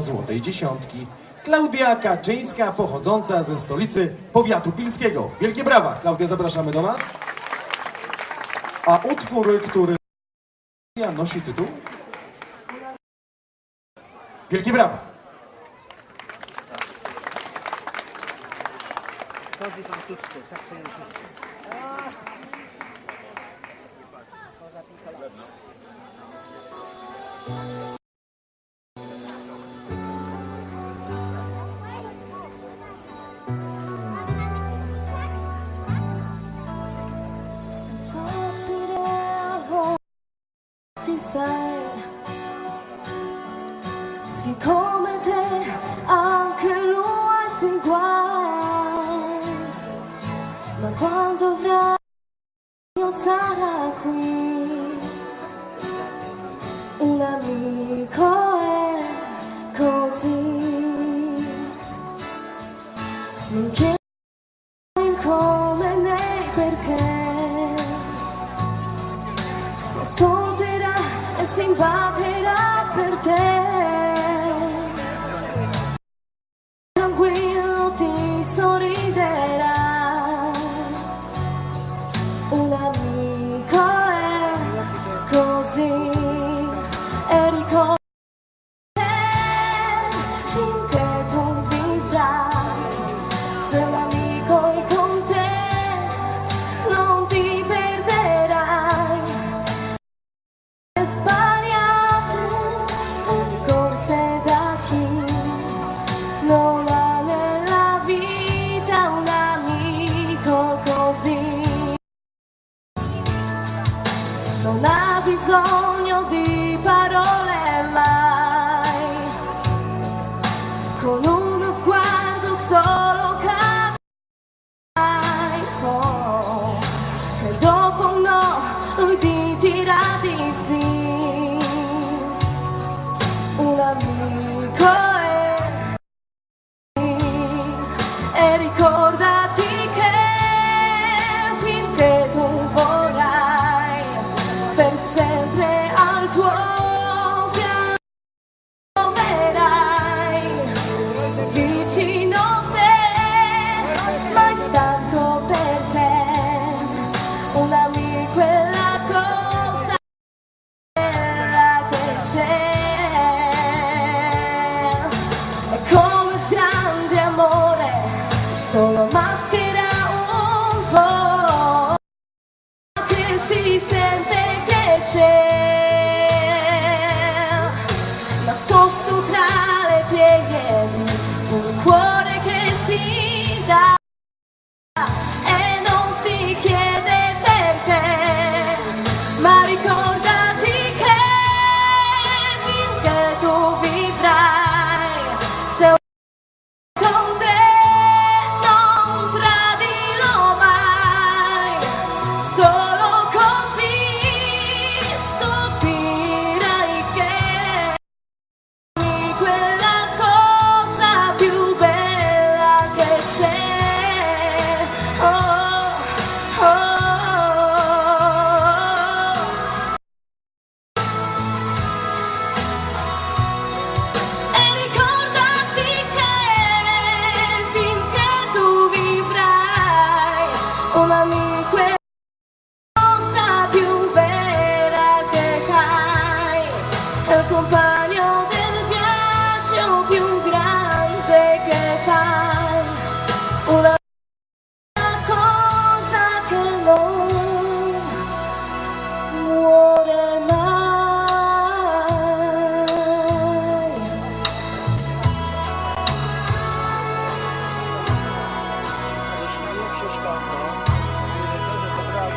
złotej dziesiątki. Klaudia Kaczyńska, pochodząca ze stolicy powiatu pilskiego. Wielkie brawa. Klaudia, zapraszamy do nas. A utwór, który nosi tytuł? Wielkie brawa. Siccome un amico è così, non chiedi come né perché, ti ascolterà e si imbatterà per te. Tranquillo di parole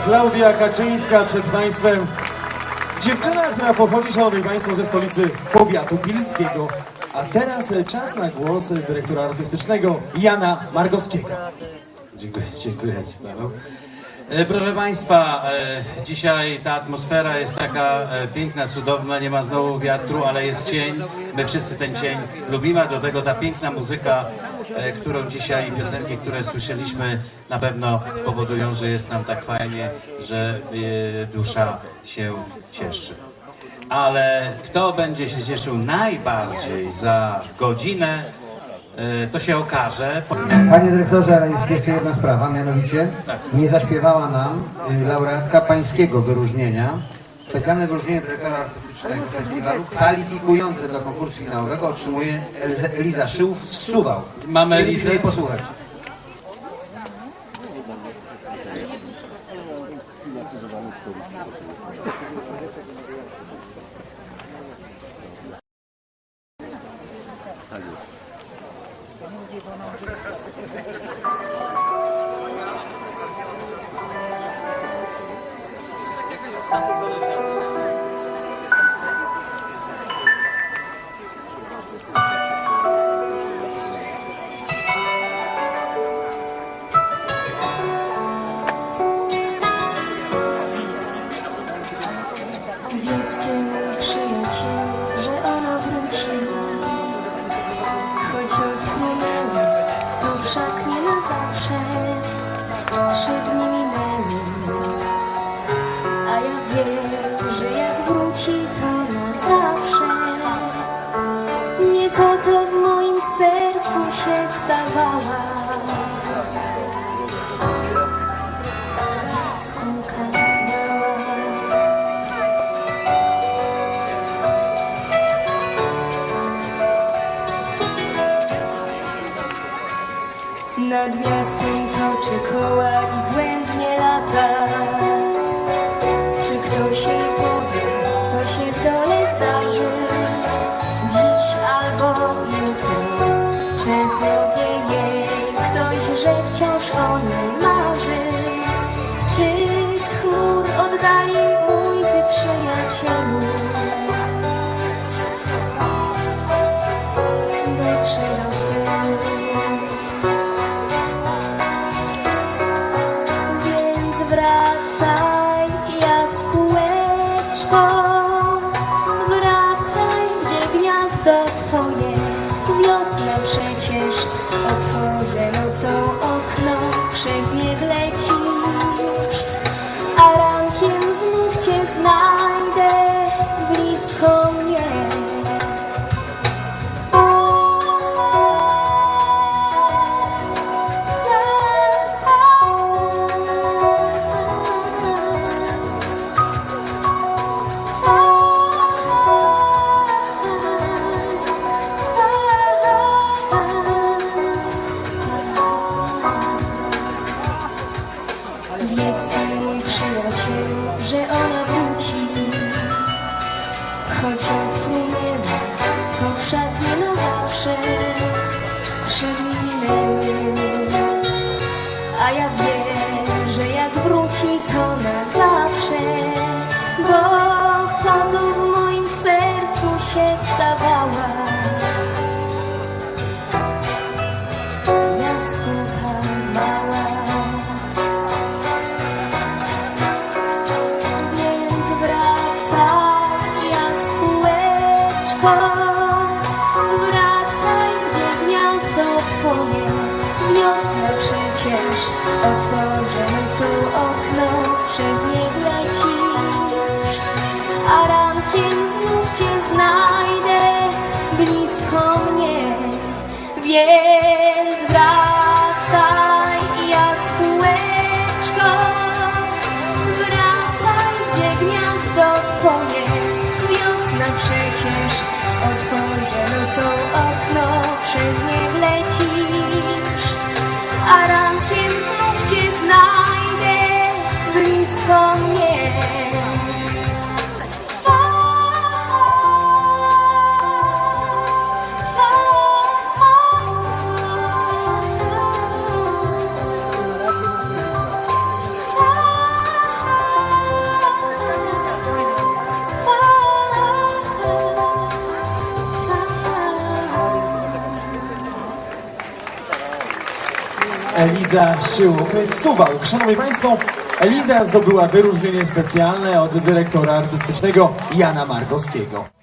Klaudia Kaczyńska przed Państwem. Dziewczyna, która pochodzi, Szanowni Państwo, ze stolicy powiatu pilskiego. A teraz e, czas na głos e, dyrektora artystycznego Jana Margowskiego. Dziękuję, dziękuję Ci Paweł. Proszę Państwa, e, dzisiaj ta atmosfera jest taka piękna, cudowna, nie ma znowu wiatru, ale jest cień. My wszyscy ten cień lubimy, a do tego ta piękna muzyka, którą dzisiaj, piosenki, które słyszeliśmy, na pewno powodują, że jest nam tak fajnie, że e, dusza się cieszy. ale kto będzie się cieszył najbardziej za godzinę, e, to się okaże. Panie dyrektorze, ale jest jeszcze jedna sprawa, mianowicie nie zaśpiewała nam laureatka pańskiego wyróżnienia. Specjalne wyróżnienie dyrektora artystycznego festiwalu kwalifikujące do konkursu finałowego otrzymuje Eliza, Szyłów z Suwał. Mamy Elizę. posłuchać. Wiedz ty mój że ona wróciła. Choć odpłynęły, to wszak nie na zawsze. Trzy dni minęły. A ja wiem, że jak wróci to na zawsze. Nie po to w moim sercu się stawała przecież otworzę Eliza Szyłów z Suwałk. Szanowni Państwo, Eliza zdobyła wyróżnienie specjalne od dyrektora artystycznego Jana Markowskiego.